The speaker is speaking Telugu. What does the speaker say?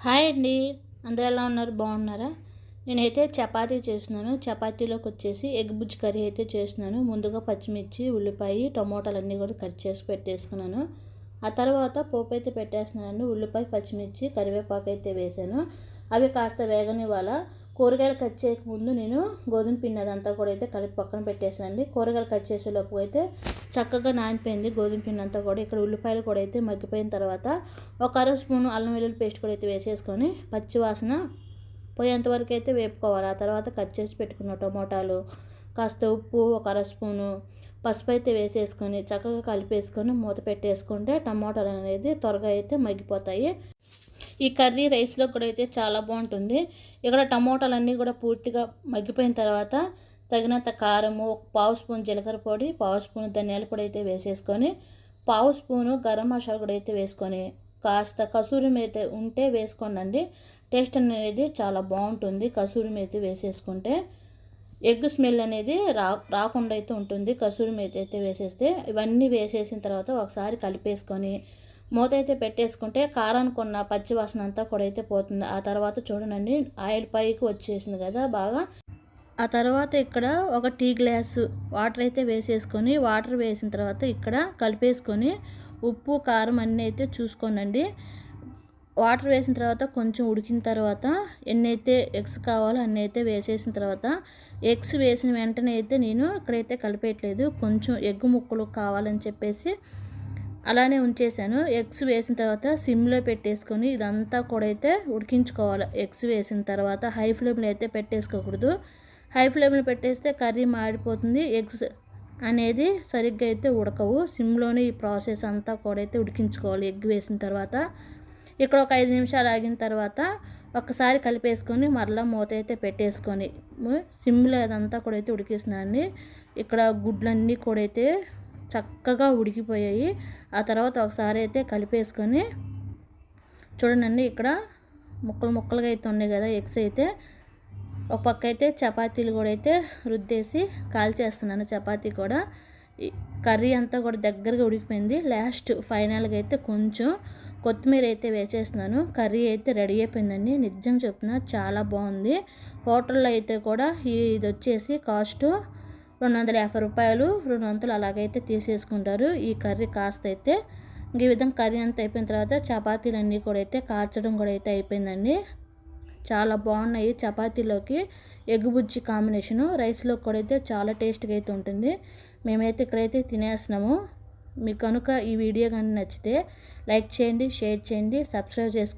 హాయ్ అండి. అందరూ ఎలా ఉన్నారు? బాగున్నారా? నేనైతే చపాతీ చేస్తున్నాను. చపాతీలోకి వచ్చేసి ఎగ్ బుజ్జి కర్రీ అయితే చేస్తున్నాను. ముందుగా పచ్చిమిర్చి ఉల్లిపాయ టమోటాలు అన్నీ కూడా కట్ చేసి పెట్టేసుకున్నాను. ఆ తర్వాత పోపు అయితే పెట్టేస్తున్నాను ఉల్లిపాయ పచ్చిమిర్చి కరివేపాకు అయితే వేసాను. అవి కాస్త వేగనివ్వాల? కూరగాయలు కట్ చేయక ముందు నేను గోధుమ పిండి అదంతా కూడా అయితే కలిపి పక్కన పెట్టేసానండి కూరగాయలు కట్ చేసేలోపు అయితే చక్కగా నానిపోయింది గోధుమ పిండి అంతా కూడా. ఇక్కడ ఉల్లిపాయలు కూడా అయితే మగ్గిపోయిన తర్వాత ఒక అర స్పూను అల్లం వెల్లుల్లి పేస్ట్ కూడా అయితే వేసేసుకొని పచ్చి వాసన అయితే వేపుకోవాలి. ఆ తర్వాత కట్ చేసి పెట్టుకున్న టమోటాలు కాస్త ఉప్పు ఒక అర స్పూను పసుపు అయితే వేసేసుకొని చక్కగా కలిపేసుకొని మూత పెట్టేసుకుంటే టమాటాలు అనేది త్వరగా అయితే మగ్గిపోతాయి. ఈ కర్రీ రైస్లో కూడా అయితే చాలా బాగుంటుంది. ఇక్కడ టమోటాలన్నీ కూడా పూర్తిగా మగ్గిపోయిన తర్వాత తగినంత కారము ఒక పావు స్పూన్ జీలకర్ర పొడి పావు స్పూన్ ధనియాల పొడి అయితే వేసేసుకొని పావు స్పూను గరం మసాలా కూడా అయితే వేసుకొని కాస్త కసూరి మేతి ఉంటే వేసుకోనండి. టేస్ట్ అనేది చాలా బాగుంటుంది కసూరి మేతి వేసేసుకుంటే. ఎగ్ స్మెల్ అనేది రా రాకుండా అయితే ఉంటుంది కసూరి మేతి అయితే వేసేస్తే. ఇవన్నీ వేసేసిన తర్వాత ఒకసారి కలిపేసుకొని మూత అయితే పెట్టేసుకుంటే కారానికి ఉన్న పచ్చి వాసన అంతా కూడా అయితే పోతుంది. ఆ తర్వాత చూడండి ఆయిల్ పైకి వచ్చేసింది కదా బాగా. ఆ తర్వాత ఇక్కడ ఒక టీ గ్లాసు వాటర్ అయితే వేసేసుకొని వాటర్ వేసిన తర్వాత ఇక్కడ కలిపేసుకొని ఉప్పు కారం అన్నీ అయితే చూసుకోనండి. వాటర్ వేసిన తర్వాత కొంచెం ఉడికిన తర్వాత ఎన్నైతే ఎగ్స్ కావాలో అన్నీ అయితే వేసేసిన తర్వాత ఎగ్స్ వేసిన వెంటనే అయితే నేను ఇక్కడైతే కలిపేయట్లేదు. కొంచెం ఎగ్ ముక్కలు కావాలని చెప్పేసి అలానే ఉంచేసాను. ఎగ్స్ వేసిన తర్వాత సిమ్లో పెట్టేసుకొని ఇదంతా కూడా అయితే ఉడికించుకోవాలి. ఎగ్స్ వేసిన తర్వాత హై ఫ్లేమ్లో అయితే పెట్టేసుకోకూడదు. హై ఫ్లేమ్లో పెట్టేస్తే కర్రీ మాడిపోతుంది. ఎగ్స్ అనేది సరిగ్గా అయితే ఉడకవు. సిమ్లోనే ఈ ప్రాసెస్ అంతా కూడా అయితే ఉడికించుకోవాలి. ఎగ్ వేసిన తర్వాత ఇక్కడ ఒక ఐదు నిమిషాలు ఆగిన తర్వాత ఒకసారి కలిపేసుకొని మరలా మూత అయితే పెట్టేసుకొని సిమ్లో అదంతా కూడా అయితే ఉడికిస్తున్నాను ఇక్కడ గుడ్లన్నీ కూడా అయితే చక్కగా ఉడికిపోయాయి. ఆ తర్వాత ఒకసారి అయితే కలిపేసుకొని చూడండి ఇక్కడ ముక్కలు ముక్కలుగా అయితే ఉన్నాయి కదా ఎగ్స్ అయితే. ఒక పక్క అయితే చపాతీలు కూడా అయితే రుద్దేసి కాల్చేస్తున్నాను చపాతీ కూడా. కర్రీ అంతా కూడా దగ్గరగా ఉడికిపోయింది. లాస్ట్ ఫైనల్గా అయితే కొంచెం కొత్తిమీర అయితే వేసేస్తున్నాను. కర్రీ అయితే రెడీ అయిపోయిందండి. నిజంగా చెప్తున్నా చాలా బాగుంది. హోటల్లో అయితే కూడా ఇది వచ్చేసి కాస్ట్ రెండు వందల యాభై రూపాయలు రెండు వందలు అలాగైతే తీసేసుకుంటారు. ఈ కర్రీ కాస్త అయితే ఈ విధంగా కర్రీ అంతా అయిపోయిన తర్వాత చపాతీలు అన్నీ కూడా అయితే కాల్చడం కూడా అయితే అయిపోయిందండి. చాలా బాగున్నాయి చపాతీలోకి ఎగ్ బుజ్జి కాంబినేషను. రైస్లో కూడా అయితే చాలా టేస్ట్గా అయితే ఉంటుంది. మేమైతే ఇక్కడైతే తినేస్తున్నాము. మీకు కనుక ఈ వీడియో కానీ నచ్చితే లైక్ చేయండి షేర్ చేయండి సబ్స్క్రైబ్ చేసుకోండి.